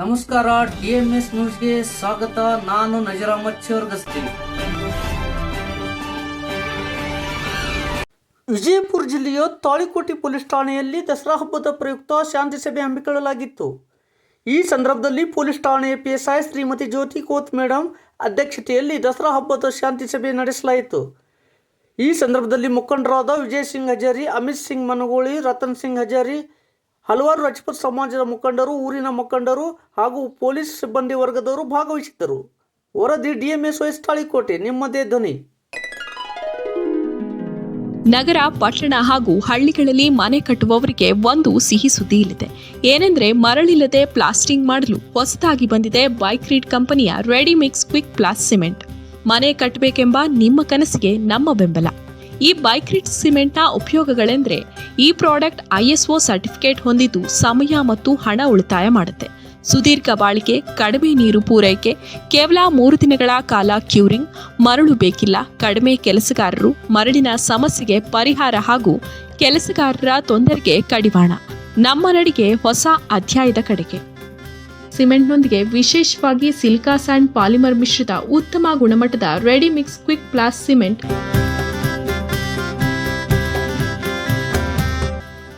ನಮಸ್ಕಾರ T M S ನ್ಯೂಸ್ಗೆ ಸ್ವಾಗತ. ನಾನು ನಜರ್ ಗಸ್ತಿ ವಿಜಯಪುರ ಜಿಲ್ಲೆಯ ತಾಳಿಕೋಟಿ ಪೊಲೀಸ್ ಠಾಣೆಯಲ್ಲಿ ದಸರಾ ಹಬ್ಬದ ಪ್ರಯುಕ್ತ ಶಾಂತಿ ಸಭೆ ಹಮ್ಮಿಕೊಳ್ಳಲಾಗಿತ್ತು. ಈ ಸಂದರ್ಭದಲ್ಲಿ ಪೊಲೀಸ್ ಠಾಣೆಯ ಪಿಎಸ್ಐ ಶ್ರೀಮತಿ ಜ್ಯೋತಿ ಕೋತ್ ಮೇಡಮ್ ಅಧ್ಯಕ್ಷತೆಯಲ್ಲಿ ದಸರಾ ಹಬ್ಬದ ಶಾಂತಿ ಸಭೆ ನಡೆಸಲಾಯಿತು. ಈ ಸಂದರ್ಭದಲ್ಲಿ ಮುಖಂಡರಾದ ವಿಜಯ್ ಸಿಂಗ್ ಹಜಾರಿ, ಅಮಿತ್ ಸಿಂಗ್ ಮನಗೋಳಿ, ರತನ್ ಸಿಂಗ್ ಹಜಾರಿ ಹಲವಾರು ರಜಪೂತ್ ಸಮಾಜದ ಮುಖಂಡರು, ಊರಿನ ಮುಖಂಡರು ಹಾಗೂ ಪೊಲೀಸ್ ಸಿಬ್ಬಂದಿ ವರ್ಗದವರು ಭಾಗವಹಿಸಿದ್ದರು. ವರದಿ ಡಿಎಂಎಸ್ ವೈಸ್ ತಾಳಿಕೋಟೆ ನಿಮ್ಮದೇ ಧ್ವನಿ. ನಗರ, ಪಟ್ಟಣ ಹಾಗೂ ಹಳ್ಳಿಗಳಲ್ಲಿ ಮನೆ ಕಟ್ಟುವವರಿಗೆ ಒಂದು ಸಿಹಿ ಸುದ್ದಿ ಇಲ್ಲಿದೆ. ಏನೆಂದ್ರೆ, ಮರಳಿಲ್ಲದೆ ಪ್ಲಾಸ್ಟಿಂಗ್ ಮಾಡಲು ಹೊಸದಾಗಿ ಬಂದಿದೆ ಬೈಕ್ ರೀಡ್ ಕಂಪನಿಯ ready mix quick plus cement. ಮನೆ ಕಟ್ಟಬೇಕೆಂಬ ನಿಮ್ಮ ಕನಸಿಗೆ ನಮ್ಮ ಬೆಂಬಲ. ಈ ಬೈಕ್ರಿಟ್ ಸಿಮೆಂಟ್ನ ಉಪಯೋಗಗಳೆಂದರೆ ಈ ಪ್ರಾಡಕ್ಟ್ ಐಎಸ್ಒ ಸರ್ಟಿಫಿಕೇಟ್ ಹೊಂದಿದ್ದು ಸಮಯ ಮತ್ತು ಹಣ ಉಳಿತಾಯ ಮಾಡುತ್ತೆ. ಸುದೀರ್ಘ ಬಾಳಿಕೆ, ಕಡಿಮೆ ನೀರು ಪೂರೈಕೆ, ಕೇವಲ ಮೂರು ದಿನಗಳ ಕಾಲ ಕ್ಯೂರಿಂಗ್, ಮರಳು ಬೇಕಿಲ್ಲ, ಕಡಿಮೆ ಕೆಲಸಗಾರರು, ಮರಳಿನ ಸಮಸ್ಯೆಗೆ ಪರಿಹಾರ ಹಾಗೂ ಕೆಲಸಗಾರರ ತೊಂದರೆಗೆ ಕಡಿವಾಣ. ನಮ್ಮ ನಡಿಗೆ ಹೊಸ ಅಧ್ಯಾಯದ ಕಡೆಗೆ. ಸಿಮೆಂಟ್ನೊಂದಿಗೆ ವಿಶೇಷವಾಗಿ ಸಿಲಿಕಾ ಸ್ಯಾಂಡ್ ಪಾಲಿಮರ್ ಮಿಶ್ರಿತ ಉತ್ತಮ ಗುಣಮಟ್ಟದ ರೆಡಿಮಿಕ್ಸ್ ಕ್ವಿಕ್ ಪ್ಲಾಸ್ ಸಿಮೆಂಟ್